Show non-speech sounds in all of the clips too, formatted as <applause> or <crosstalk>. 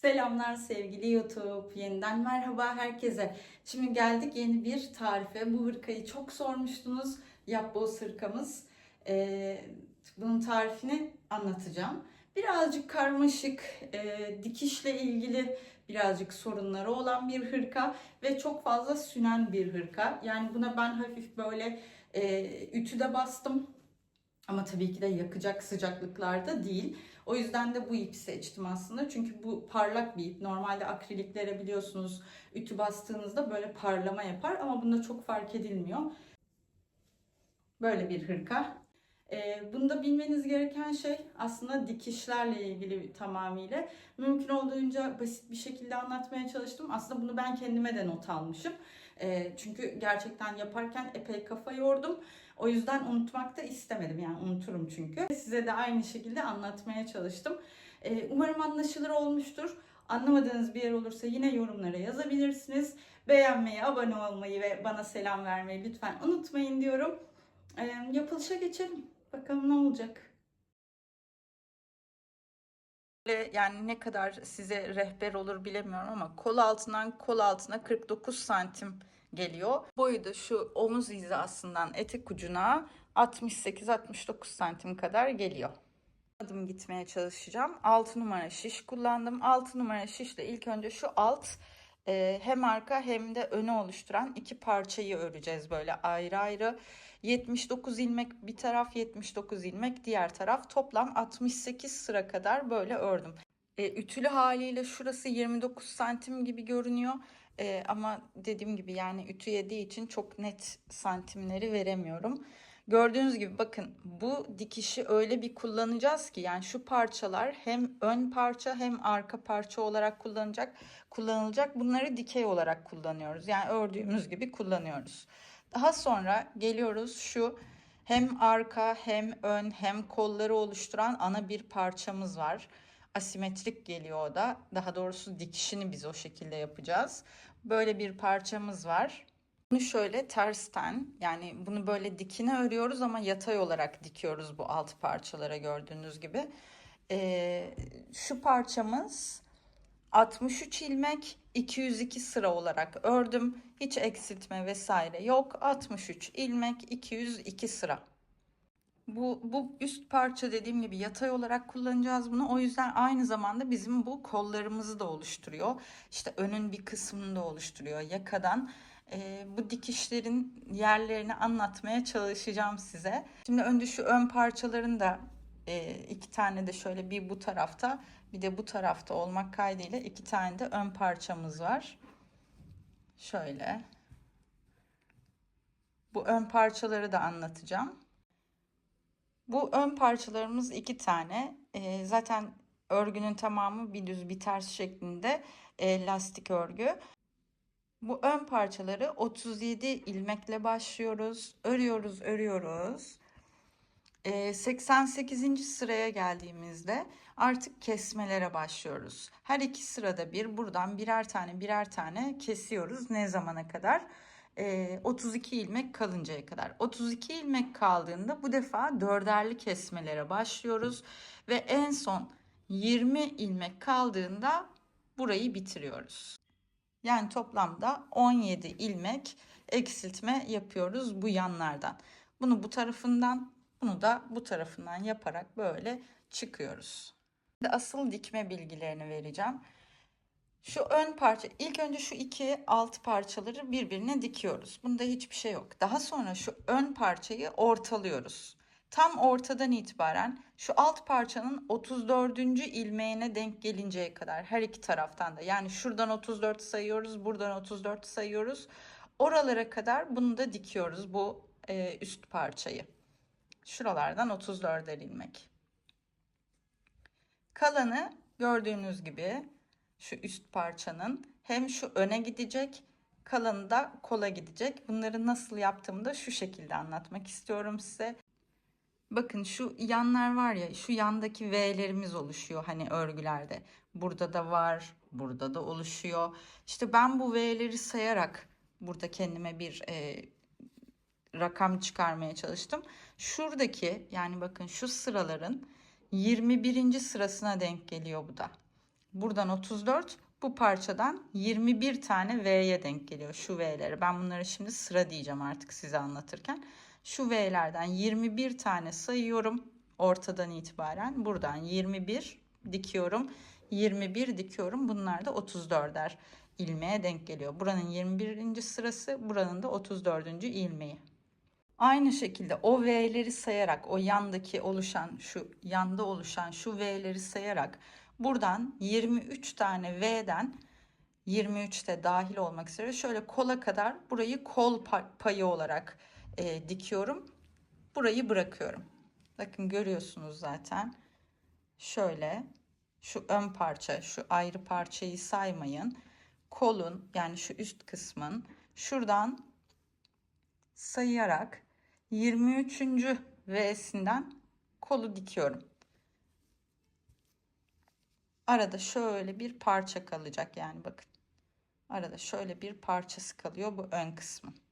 Selamlar sevgili YouTube. Yeniden merhaba herkese. Şimdi geldik yeni bir tarife. Bu hırkayı çok sormuştunuz. Yapboz hırkamız. Ee, bunun tarifini anlatacağım. Birazcık karmaşık, e, dikişle ilgili birazcık sorunları olan bir hırka ve çok fazla sünen bir hırka. Yani buna ben hafif böyle e, ütüde bastım. Ama tabii ki de yakacak sıcaklıklarda değil. O yüzden de bu ipi seçtim aslında. Çünkü bu parlak bir ip. Normalde akriliklere biliyorsunuz ütü bastığınızda böyle parlama yapar ama bunda çok fark edilmiyor. Böyle bir hırka. Ee, bunda bilmeniz gereken şey aslında dikişlerle ilgili tamamıyla. Mümkün olduğunca basit bir şekilde anlatmaya çalıştım. Aslında bunu ben kendime de not almışım. Ee, çünkü gerçekten yaparken epey kafa yordum. O yüzden unutmak da istemedim. Yani unuturum çünkü. Size de aynı şekilde anlatmaya çalıştım. Ee, umarım anlaşılır olmuştur. Anlamadığınız bir yer olursa yine yorumlara yazabilirsiniz. Beğenmeyi, abone olmayı ve bana selam vermeyi lütfen unutmayın diyorum. Yapılışa geçelim. Bakalım ne olacak. Yani ne kadar size rehber olur bilemiyorum ama kol altından kol altına 49 santim geliyor. Boyu da şu omuz hizasından etek ucuna 68-69 santim kadar geliyor. Adım gitmeye çalışacağım. 6 numara şiş kullandım. 6 numara şişle ilk önce şu alt e, hem arka hem de önü oluşturan iki parçayı öreceğiz böyle ayrı ayrı. 79 ilmek bir taraf 79 ilmek diğer taraf toplam 68 sıra kadar böyle ördüm. E, ütülü haliyle şurası 29 santim gibi görünüyor. E, ama dediğim gibi yani ütü yediği için çok net santimleri veremiyorum. Gördüğünüz gibi bakın bu dikişi öyle bir kullanacağız ki yani şu parçalar hem ön parça hem arka parça olarak kullanacak kullanılacak. Bunları dikey olarak kullanıyoruz. Yani ördüğümüz gibi kullanıyoruz. Daha sonra geliyoruz şu hem arka hem ön hem kolları oluşturan ana bir parçamız var. Asimetrik geliyor o da. Daha doğrusu dikişini biz o şekilde yapacağız. Böyle bir parçamız var. Bunu şöyle tersten yani bunu böyle dikine örüyoruz ama yatay olarak dikiyoruz bu alt parçalara gördüğünüz gibi. Ee, şu parçamız 63 ilmek 202 sıra olarak ördüm. Hiç eksiltme vesaire yok. 63 ilmek 202 sıra. Bu, bu üst parça dediğim gibi yatay olarak kullanacağız bunu. O yüzden aynı zamanda bizim bu kollarımızı da oluşturuyor. İşte önün bir kısmını da oluşturuyor. Yakadan e, bu dikişlerin yerlerini anlatmaya çalışacağım size. Şimdi önce şu ön parçaların da e, iki tane de şöyle bir bu tarafta bir de bu tarafta olmak kaydıyla iki tane de ön parçamız var. Şöyle. Bu ön parçaları da anlatacağım. Bu ön parçalarımız iki tane. E, zaten örgünün tamamı bir düz bir ters şeklinde e, lastik örgü. Bu ön parçaları 37 ilmekle başlıyoruz. Örüyoruz, örüyoruz. E, 88. sıraya geldiğimizde artık kesmelere başlıyoruz. Her iki sırada bir buradan birer tane birer tane kesiyoruz. Ne zamana kadar? 32 ilmek kalıncaya kadar. 32 ilmek kaldığında bu defa dörderli kesmelere başlıyoruz ve en son 20 ilmek kaldığında burayı bitiriyoruz. Yani toplamda 17 ilmek eksiltme yapıyoruz bu yanlardan. Bunu bu tarafından, bunu da bu tarafından yaparak böyle çıkıyoruz. Asıl dikme bilgilerini vereceğim. Şu ön parça, ilk önce şu iki alt parçaları birbirine dikiyoruz. Bunda hiçbir şey yok. Daha sonra şu ön parçayı ortalıyoruz. Tam ortadan itibaren şu alt parçanın 34. ilmeğine denk gelinceye kadar her iki taraftan da yani şuradan 34 sayıyoruz, buradan 34 sayıyoruz. Oralara kadar bunu da dikiyoruz bu e, üst parçayı. Şuralardan 34 ilmek. Kalanı gördüğünüz gibi şu üst parçanın hem şu öne gidecek kalanı da kola gidecek. Bunları nasıl yaptığımı da şu şekilde anlatmak istiyorum size. Bakın şu yanlar var ya şu yandaki V'lerimiz oluşuyor hani örgülerde. Burada da var, burada da oluşuyor. İşte ben bu V'leri sayarak burada kendime bir e, rakam çıkarmaya çalıştım. Şuradaki yani bakın şu sıraların 21. sırasına denk geliyor bu da. Buradan 34 bu parçadan 21 tane V'ye denk geliyor şu V'leri. Ben bunları şimdi sıra diyeceğim artık size anlatırken. Şu V'lerden 21 tane sayıyorum ortadan itibaren. Buradan 21 dikiyorum. 21 dikiyorum. Bunlar da 34'er ilmeğe denk geliyor. Buranın 21. sırası, buranın da 34. ilmeği. Aynı şekilde o V'leri sayarak, o yandaki oluşan, şu yanda oluşan şu V'leri sayarak buradan 23 tane V'den 23 de dahil olmak üzere şöyle kola kadar burayı kol payı olarak e, dikiyorum. Burayı bırakıyorum. Bakın görüyorsunuz zaten. Şöyle şu ön parça, şu ayrı parçayı saymayın. Kolun yani şu üst kısmın şuradan sayarak 23. V'sinden kolu dikiyorum. Arada şöyle bir parça kalacak yani bakın. Arada şöyle bir parçası kalıyor bu ön kısmın.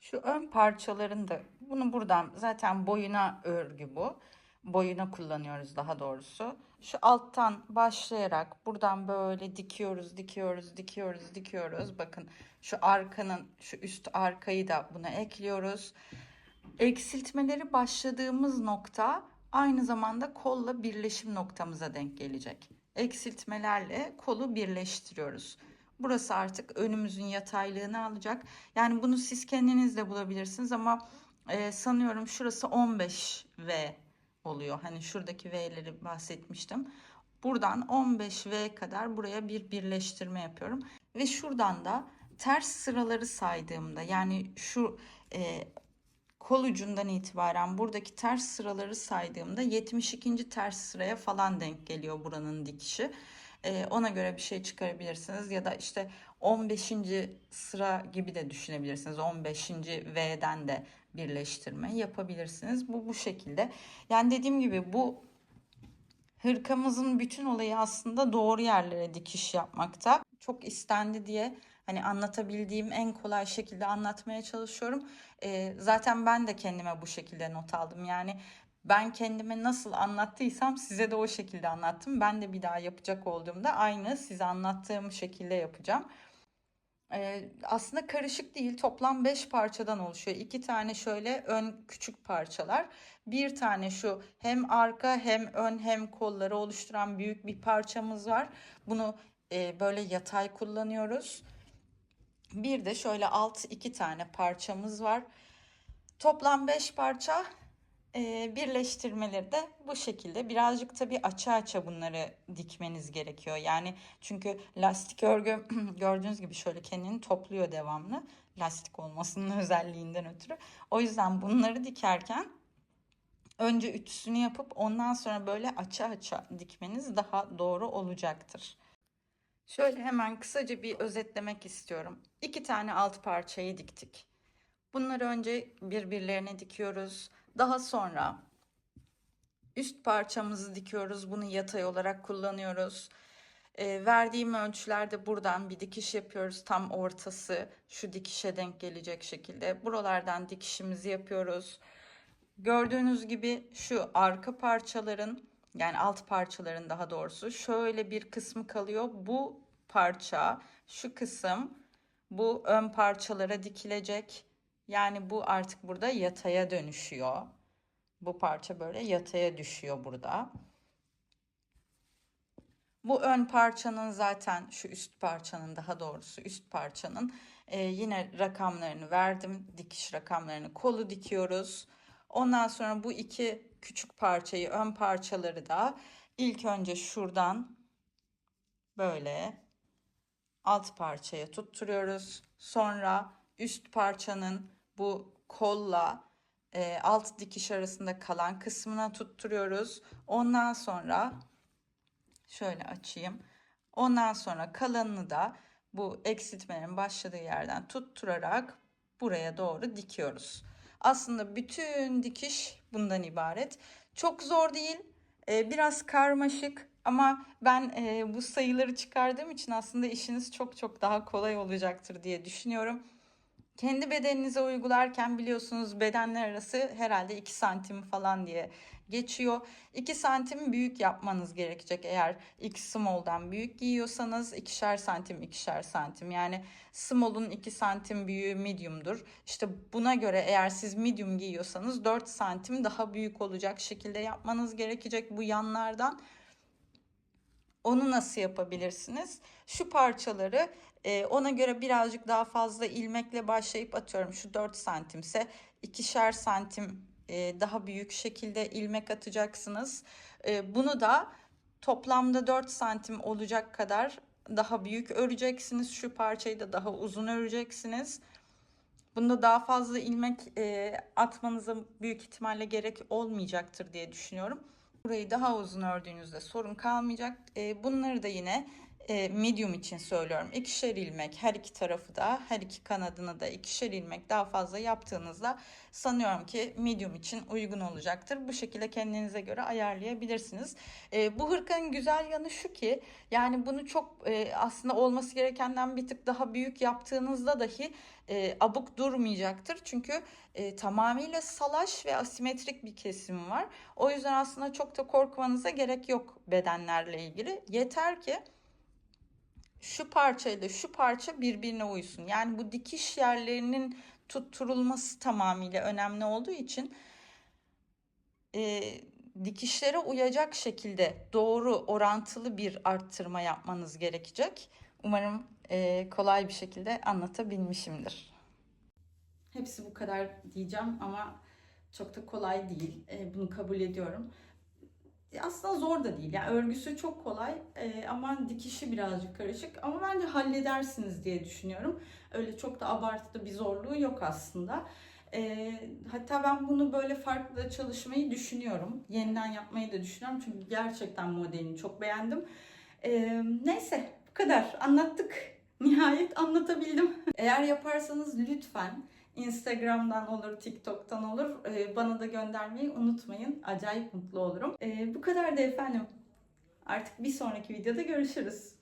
Şu ön parçaların da bunu buradan zaten boyuna örgü bu. Boyuna kullanıyoruz daha doğrusu. Şu alttan başlayarak buradan böyle dikiyoruz, dikiyoruz, dikiyoruz, dikiyoruz. Bakın şu arkanın, şu üst arkayı da buna ekliyoruz. Eksiltmeleri başladığımız nokta aynı zamanda kolla birleşim noktamıza denk gelecek. Eksiltmelerle kolu birleştiriyoruz. Burası artık önümüzün yataylığını alacak. Yani bunu siz kendiniz de bulabilirsiniz ama e, sanıyorum şurası 15 V oluyor. Hani şuradaki V'leri bahsetmiştim. Buradan 15 V kadar buraya bir birleştirme yapıyorum. Ve şuradan da ters sıraları saydığımda yani şu e, kol ucundan itibaren buradaki ters sıraları saydığımda 72. ters sıraya falan denk geliyor buranın dikişi. Ona göre bir şey çıkarabilirsiniz ya da işte 15. sıra gibi de düşünebilirsiniz. 15. V'den de birleştirme yapabilirsiniz. Bu bu şekilde. Yani dediğim gibi bu hırkamızın bütün olayı aslında doğru yerlere dikiş yapmakta. Çok istendi diye hani anlatabildiğim en kolay şekilde anlatmaya çalışıyorum. Ee, zaten ben de kendime bu şekilde not aldım. Yani ben kendime nasıl anlattıysam size de o şekilde anlattım. Ben de bir daha yapacak olduğumda aynı size anlattığım şekilde yapacağım. Ee, aslında karışık değil. Toplam 5 parçadan oluşuyor. 2 tane şöyle ön küçük parçalar. Bir tane şu hem arka hem ön hem kolları oluşturan büyük bir parçamız var. Bunu e, böyle yatay kullanıyoruz. Bir de şöyle alt iki tane parçamız var. Toplam 5 parça birleştirmeleri de bu şekilde. Birazcık tabii açı açı bunları dikmeniz gerekiyor. Yani çünkü lastik örgü <clears throat> gördüğünüz gibi şöyle kendini topluyor devamlı. Lastik olmasının <laughs> özelliğinden ötürü. O yüzden bunları dikerken önce ütüsünü yapıp ondan sonra böyle açı açı dikmeniz daha doğru olacaktır. Şöyle hemen kısaca bir özetlemek istiyorum. İki tane alt parçayı diktik. Bunları önce birbirlerine dikiyoruz. Daha sonra üst parçamızı dikiyoruz. Bunu yatay olarak kullanıyoruz. E, verdiğim ölçülerde buradan bir dikiş yapıyoruz. Tam ortası şu dikişe denk gelecek şekilde. Buralardan dikişimizi yapıyoruz. Gördüğünüz gibi şu arka parçaların yani alt parçaların daha doğrusu şöyle bir kısmı kalıyor. Bu parça şu kısım bu ön parçalara dikilecek. Yani bu artık burada yataya dönüşüyor. Bu parça böyle yataya düşüyor burada. Bu ön parçanın zaten şu üst parçanın daha doğrusu üst parçanın e, yine rakamlarını verdim. Dikiş rakamlarını kolu dikiyoruz. Ondan sonra bu iki küçük parçayı ön parçaları da ilk önce şuradan böyle alt parçaya tutturuyoruz. Sonra üst parçanın bu kolla e, alt dikiş arasında kalan kısmına tutturuyoruz. Ondan sonra şöyle açayım. Ondan sonra kalanını da bu eksiltmenin başladığı yerden tutturarak buraya doğru dikiyoruz. Aslında bütün dikiş bundan ibaret. Çok zor değil. E, biraz karmaşık ama ben e, bu sayıları çıkardığım için aslında işiniz çok çok daha kolay olacaktır diye düşünüyorum. Kendi bedeninize uygularken biliyorsunuz bedenler arası herhalde 2 santim falan diye geçiyor. 2 santim büyük yapmanız gerekecek eğer X small'dan büyük giyiyorsanız ikişer santim ikişer santim yani small'un 2 santim büyüğü medium'dur. İşte buna göre eğer siz medium giyiyorsanız 4 santim daha büyük olacak şekilde yapmanız gerekecek bu yanlardan. Onu nasıl yapabilirsiniz? Şu parçaları e, ona göre birazcık daha fazla ilmekle başlayıp atıyorum şu 4 santimse ikişer santim e, daha büyük şekilde ilmek atacaksınız. E, bunu da toplamda 4 santim olacak kadar daha büyük öreceksiniz. Şu parçayı da daha uzun öreceksiniz. Bunda daha fazla ilmek e, atmanıza büyük ihtimalle gerek olmayacaktır diye düşünüyorum. Burayı daha uzun ördüğünüzde sorun kalmayacak. E, bunları da yine e, medium için söylüyorum. İkişer ilmek her iki tarafı da her iki kanadını da ikişer ilmek daha fazla yaptığınızda sanıyorum ki medium için uygun olacaktır. Bu şekilde kendinize göre ayarlayabilirsiniz. E, bu hırkanın güzel yanı şu ki yani bunu çok e, aslında olması gerekenden bir tık daha büyük yaptığınızda dahi abuk durmayacaktır. Çünkü e, tamamıyla salaş ve asimetrik bir kesim var. O yüzden aslında çok da korkmanıza gerek yok bedenlerle ilgili. Yeter ki şu parçayla şu parça birbirine uysun. Yani bu dikiş yerlerinin tutturulması tamamıyla önemli olduğu için e, dikişlere uyacak şekilde doğru orantılı bir arttırma yapmanız gerekecek. Umarım e, kolay bir şekilde anlatabilmişimdir. Hepsi bu kadar diyeceğim ama çok da kolay değil. E, bunu kabul ediyorum. E, Aslında zor da değil. Yani örgüsü çok kolay e, ama dikişi birazcık karışık. Ama bence halledersiniz diye düşünüyorum. Öyle çok da abartılı bir zorluğu yok aslında. E, hatta ben bunu böyle farklı çalışmayı düşünüyorum. Yeniden yapmayı da düşünüyorum. Çünkü gerçekten modelini çok beğendim. E, neyse bu kadar anlattık. Nihayet anlatabildim. <laughs> Eğer yaparsanız lütfen Instagram'dan olur, TikTok'tan olur. Ee, bana da göndermeyi unutmayın. Acayip mutlu olurum. Ee, bu kadar da efendim. Artık bir sonraki videoda görüşürüz.